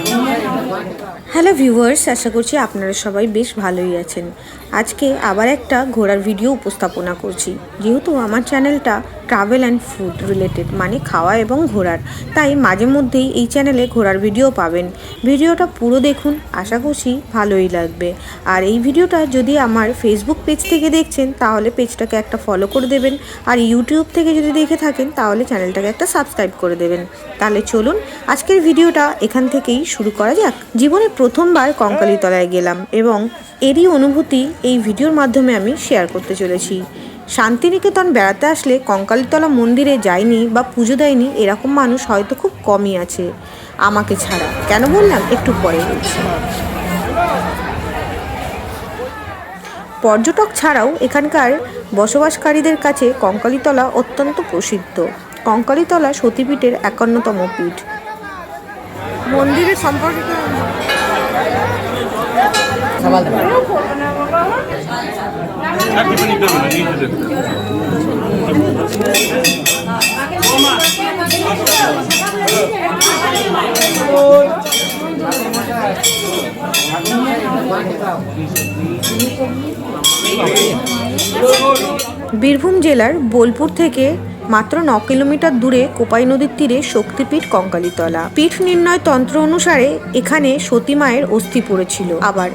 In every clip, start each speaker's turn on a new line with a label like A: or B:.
A: Thank you. Hello viewers আশা করছি আপনারা সবাই বেশ ভালোই আছেন। আজকে আবার একটা ঘোরার ভিডিও উপস্থাপনা করছি। যেহেতু আমার চ্যানেলটা ট্রাভেল অ্যান্ড ফুড রিলেটেড মানে খাওয়া এবং ঘোরার। তাই মাঝে মধ্যেই এই চ্যানেলে ঘোরার ভিডিও পাবেন। ভিডিওটা পুরো দেখুন, আশা করছি ভালোই লাগবে। আর এই ভিডিওটা যদি আমার ফেসবুক পেজ থেকে দেখছেন, তাহলে পেজটাকে একটা ফলো করে দেবেন। আর ইউটিউব থেকে যদি দেখে থাকেন, তাহলে চ্যানেলটাকে একটা সাবস্ক্রাইব করে দেবেন। তাহলে চলুন, আজকের ভিডিওটা এখান থেকেই শুরু করা যাক। জীবনে প্রথমবার কঙ্কালীতলায় গেলাম এবং এরই অনুভূতি এই ভিডিওর মাধ্যমে আমি শেয়ার করতে চলেছি। শান্তিনিকেতন বেড়াতে আসলে কঙ্কালীতলা মন্দিরে যায়নি বা পুজো দেয়নি এরকম মানুষ হয়তো খুব কমই আছে। আমাকে ছাড়া। কেন বললাম? একটু পরে বলছি। পর্যটক ছাড়াও এখানকার বসবাসকারীদের কাছে কঙ্কালীতলা অত্যন্ত প্রসিদ্ধ। কঙ্কালীতলা সতীপীঠের একান্নতম পীঠ। মন্দিরের সম্পর্কে বীরভূম জেলার বোলপুর থেকে মাত্র ন কিলোমিটার দূরে কোপাই নদীর তীরে শক্তিপীঠ কঙ্কালীতলা। পীঠ নির্ণয় তন্ত্র অনুসারে এখানে সতী মায়ের অস্থি পড়েছিল। আবার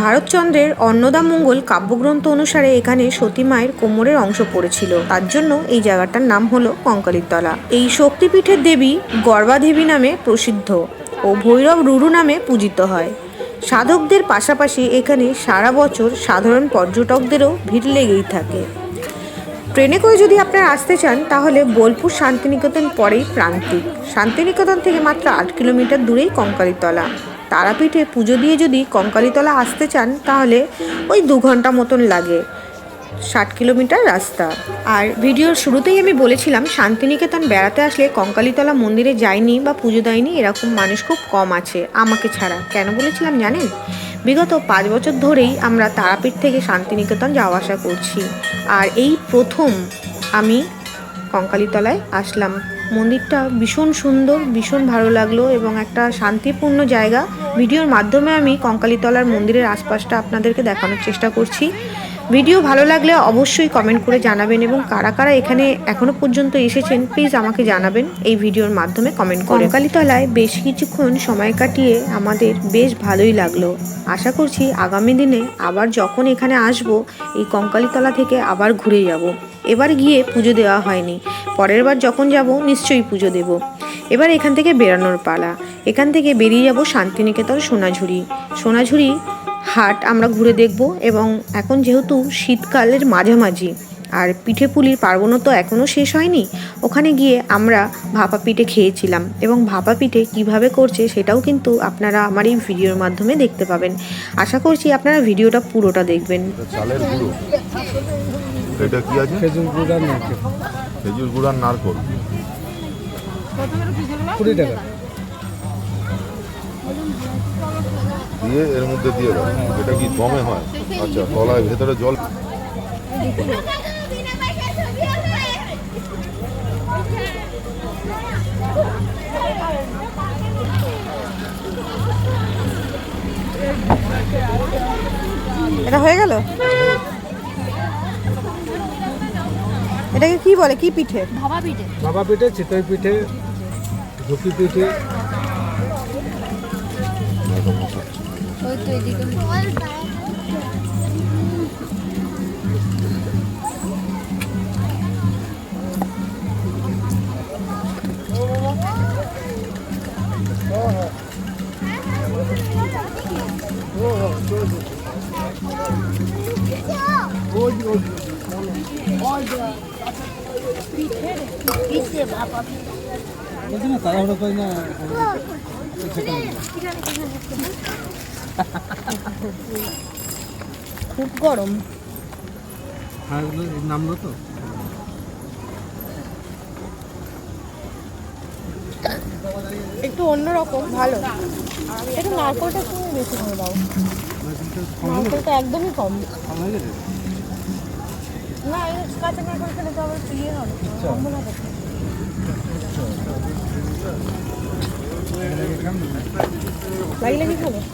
A: ভারতচন্দ্রের অন্নদামঙ্গল কাব্যগ্রন্থ অনুসারে এখানে সতী মায়ের কোমরের অংশ পড়েছিল। তার জন্য এই জায়গাটার নাম হলো কঙ্কালীতলা। এই শক্তিপীঠের দেবী গর্বাদেবী নামে প্রসিদ্ধ ও ভৈরব রুরু নামে পূজিত হয়। সাধকদের পাশাপাশি এখানে সারা বছর সাধারণ পর্যটকদেরও ভিড় লেগেই থাকে। ট্রেনে করে যদি আপনারা আসতে চান, তাহলে বোলপুর শান্তিনিকেতন পরেই প্রান্তিক। শান্তিনিকেতন থেকে মাত্র আট কিলোমিটার দূরেই কঙ্কালীতলা। তারাপীঠে পুজো দিয়ে যদি কঙ্কালীতলা আসতে চান, তাহলে ওই দু ঘণ্টা মতন লাগে, ষাট কিলোমিটার রাস্তা। আর ভিডিওর শুরুতেই আমি বলেছিলাম, শান্তিনিকেতন বেড়াতে আসলে কঙ্কালীতলা মন্দিরে যায়নি বা পুজো দেয়নি, এরকম মানুষ খুব কম আছে, আমাকে ছাড়া। কেন বলেছিলাম জানেন? বিগত পাঁচ বছর ধরেই আমরা তারাপীঠ থেকে শান্তিনিকেতন যাওয়া আসা করছি। আর এই প্রথম আমি কঙ্কালীতলায় আসলাম। মন্দিরটা ভীষণ সুন্দর, ভীষণ ভালো লাগল এবং একটা শান্তিপূর্ণ জায়গা। ভিডিওর মাধ্যমে আমি কঙ্কালীতলার মন্দিরের আশপাশটা আপনাদেরকে দেখানোর চেষ্টা করছি। ভিডিও ভালো লাগলে অবশ্যই কমেন্ট করে জানাবেন এবং কারা কারা এখানে এখনও পর্যন্ত এসেছেন প্লিজ আমাকে জানাবেন। এই ভিডিওর মাধ্যমে কমেন্ট করে। কঙ্কালীতলায় বেশ কিছুক্ষণ সময় কাটিয়ে আমাদের বেশ ভালোই লাগল। আশা করছি আগামী দিনে আবার যখন এখানে আসব, এই কঙ্কালীতলা থেকে আবার ঘুরে যাব। এবার গিয়ে পুজো দেওয়া হয়নি। পরের বার যখন যাব, নিশ্চয়ই পুজো দেব। এবার এখান থেকে বেরানোর পালা। এখান থেকে বেরিয়ে যাব শান্তিনিকেতন সোনাঝুরি। সোনাঝুরি হাট আমরা ঘুরে দেখব এবং এখন যেহেতু শীতকালের মাঝামাঝি আর পিঠে পুলির পার্বণও তো এখনও শেষ হয়নি ওখানে গিয়ে আমরা ভাপা পিঠে খেয়েছিলাম এবং ভাপা পিঠে কীভাবে করছে সেটাও কিন্তু আপনারা আমার এই ভিডিওর মাধ্যমে দেখতে পাবেন। আশা করছি আপনারা ভিডিওটা পুরোটা দেখবেন।
B: এটা চালের গুঁড়ো। এটা কি আছে?
C: খেজুর গুড় আর নারকেল।
B: খেজুর গুঁড়ো আর নারকল।
C: কুড়ি টাকা।
B: দিয়ে এর মধ্যে দিয়ে দাও। এটা কি দমে হয়? আচ্ছা তলায় ভেতরে জল
A: এটা হয়ে গেল? এটাকে কি বলে? কি পিঠে?
C: বাবা পিঠে। চিতই পিঠে ঝুঁকি পিঠে। বলছি না তাড়াহুড়ো করি না
A: খুব গরম।
C: হ্যাঁ নামলো তো।
A: একটু অন্যরকম ভালো। একটু নারকলটা একটু বেশি করে দাও। নারকলটা একদমই কম। না কাঁচা নারকল খেলে তো আবার ইয়ে হবে
C: আচ্ছা